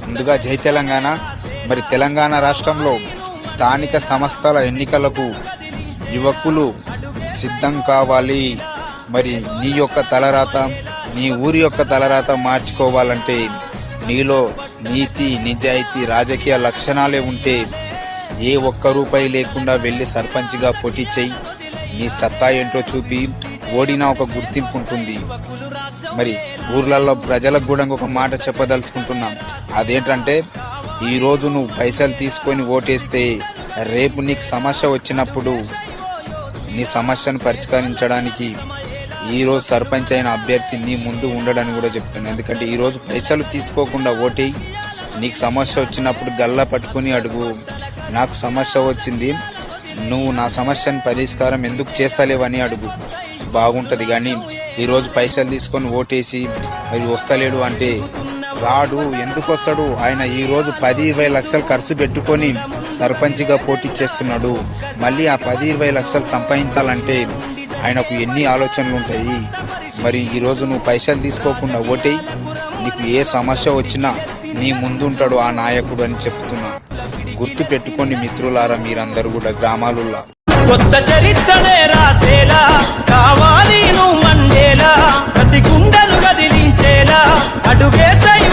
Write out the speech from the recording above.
ముందుగా జై తెలంగాణ. మరి తెలంగాణ రాష్ట్రంలో స్థానిక సంస్థల ఎన్నికలకు యువకులు సిద్ధం కావాలి. మరి నీ యొక్క తలరాత నీ ఊరి యొక్క తలరాత మార్చుకోవాలంటే నీలో నీతి నిజాయితీ రాజకీయ లక్షణాలే ఉంటే ఏ ఒక్క రూపాయి లేకుండా వెళ్ళి సర్పంచ్గా పోటీ చేయి. నీ సత్తా ఏంటో చూపి. ఓడినా ఒక గుర్తింపు ఉంటుంది. మరి ఊర్లలో ప్రజలకు కూడా ఒక మాట చెప్పదలుచుకుంటున్నాం. అదేంటంటే ఈరోజు నువ్వు పైసలు తీసుకొని ఓటేస్తే రేపు నీకు సమస్య వచ్చినప్పుడు నీ సమస్యను పరిష్కరించడానికి ఈ రోజు సర్పంచ్ అయిన అభ్యర్థి నీ ముందు ఉండడని కూడా చెప్తున్నాను ఎందుకంటే ఈరోజు పైసలు తీసుకోకుండా ఓటేయి. నీకు సమస్య వచ్చినప్పుడు గల్లా పట్టుకుని అడుగు. నాకు సమస్య వచ్చింది. నువ్వు నా సమస్యను పరిష్కారం ఎందుకు చేస్తలేవని అడుగు. బాగుంటది కానీ ఈ రోజు పైసలు తీసుకొని ఓటేసి మరి వస్తలేడు అంటే రాడు ఎందుకు వస్తాడు? ఆయన ఈ రోజు పది ఇరవై లక్షలు ఖర్చు పెట్టుకొని సర్పంచ్గా పోటీ చేస్తున్నాడు. మళ్ళీ ఆ పది ఇరవై లక్షలు సంపాదించాలంటే ఆయనకు ఎన్ని ఆలోచనలు ఉంటాయి? మరి ఈ రోజు నువ్వు పైసలు తీసుకోకుండా ఓటేయి. నీకు ఏ సమస్య వచ్చినా నీ ముందు ఉంటాడు ఆ నాయకుడు అని చెప్తున్నా. గుర్తు పెట్టుకోండి మిత్రులారా మీరందరూ కూడా గ్రామాలలో కొత్త చరిత్రనే అడుగేసై